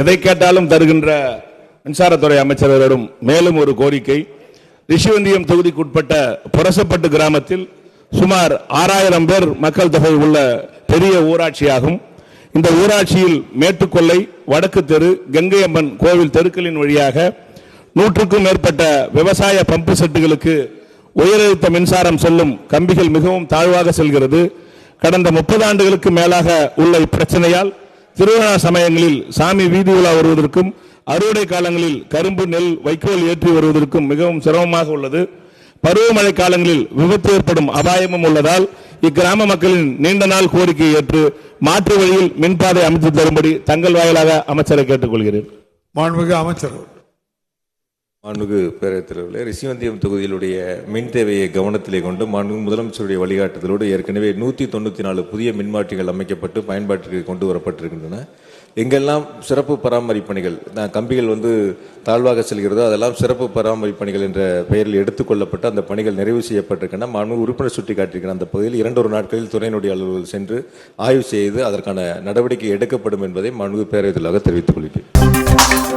எதை கேட்டாலும் தருகின்ற மின்சாரத்துறை அமைச்சர்களிடம் மேலும் ஒரு கோரிக்கை. ரிஷிவந்தியம் தொகுதிக்குட்பட்ட புரசப்பட்டு கிராமத்தில் சுமார் ஆறாயிரம் பேர் மக்கள் தொகை உள்ள பெரிய ஊராட்சியாகும். இந்த ஊராட்சியில் மேட்டுக்கொல்லை வடக்கு தெரு கங்கையம்மன் கோவில் தெருக்களின் வழியாக நூற்றுக்கும் மேற்பட்ட விவசாய பம்பு செட்டுகளுக்கு உயரழுத்த மின்சாரம் செல்லும் கம்பிகள் மிகவும் தாழ்வாக செல்கிறது. கடந்த முப்பது ஆண்டுகளுக்கு மேலாக உள்ள இப்பிரச்சனையால் திருவிழா சமயங்களில் சாமி வீதி உலா வருவதற்கும் அறுவடை காலங்களில் கரும்பு நெல் வைக்கோல் ஏற்றி வருவதற்கும் மிகவும் சிரமமாக உள்ளது. பருவமழை காலங்களில் விபத்து ஏற்படும் அபாயமும் உள்ளதால் இக்கிராம மக்களின் நீண்ட நாள் கோரிக்கையை ஏற்று மாற்று வழியில் மின்பாதை அமைத்து தரும்படி தங்கள் வாயிலாக அமைச்சரை கேட்டுக்கொள்கிறேன். மாண்புமிகு அமைச்சர் மாண்புமிகு பேரவைத் தலைவர்களே ரிஷிவந்தியம் தொகுதியிலுடைய மின் தேவையை கவனத்திலே கொண்டு மாண்புமிகு முதலமைச்சருடைய வழிகாட்டுதலோடு ஏற்கனவே நூற்றி தொண்ணூற்றி நாலு புதிய மின்மாற்றிகள் அமைக்கப்பட்டு பயன்பாட்டிற்கு கொண்டு வரப்பட்டிருக்கின்றன. எங்கெல்லாம் சிறப்பு பராமரிப்பு பணிகள் நான் கம்பிகள் வந்து தாழ்வாக செல்கிறதோ அதெல்லாம் சிறப்பு பராமரிப்பு பணிகள் என்ற பெயரில் எடுத்துக்கொள்ளப்பட்டு அந்த பணிகள் நிறைவு செய்யப்பட்டிருக்கின்றன. மாண்புமிகு உறுப்பினர் சுட்டிக்காட்டியிருக்கிற அந்த பகுதியில் இரண்டொரு நாட்களில் துறையினுடைய அலுவலர்கள் சென்று ஆய்வு செய்து அதற்கான நடவடிக்கை எடுக்கப்படும் என்பதை மாண்புமிகு பேரவைத்தலாக தெரிவித்துக் கொள்கிறேன்.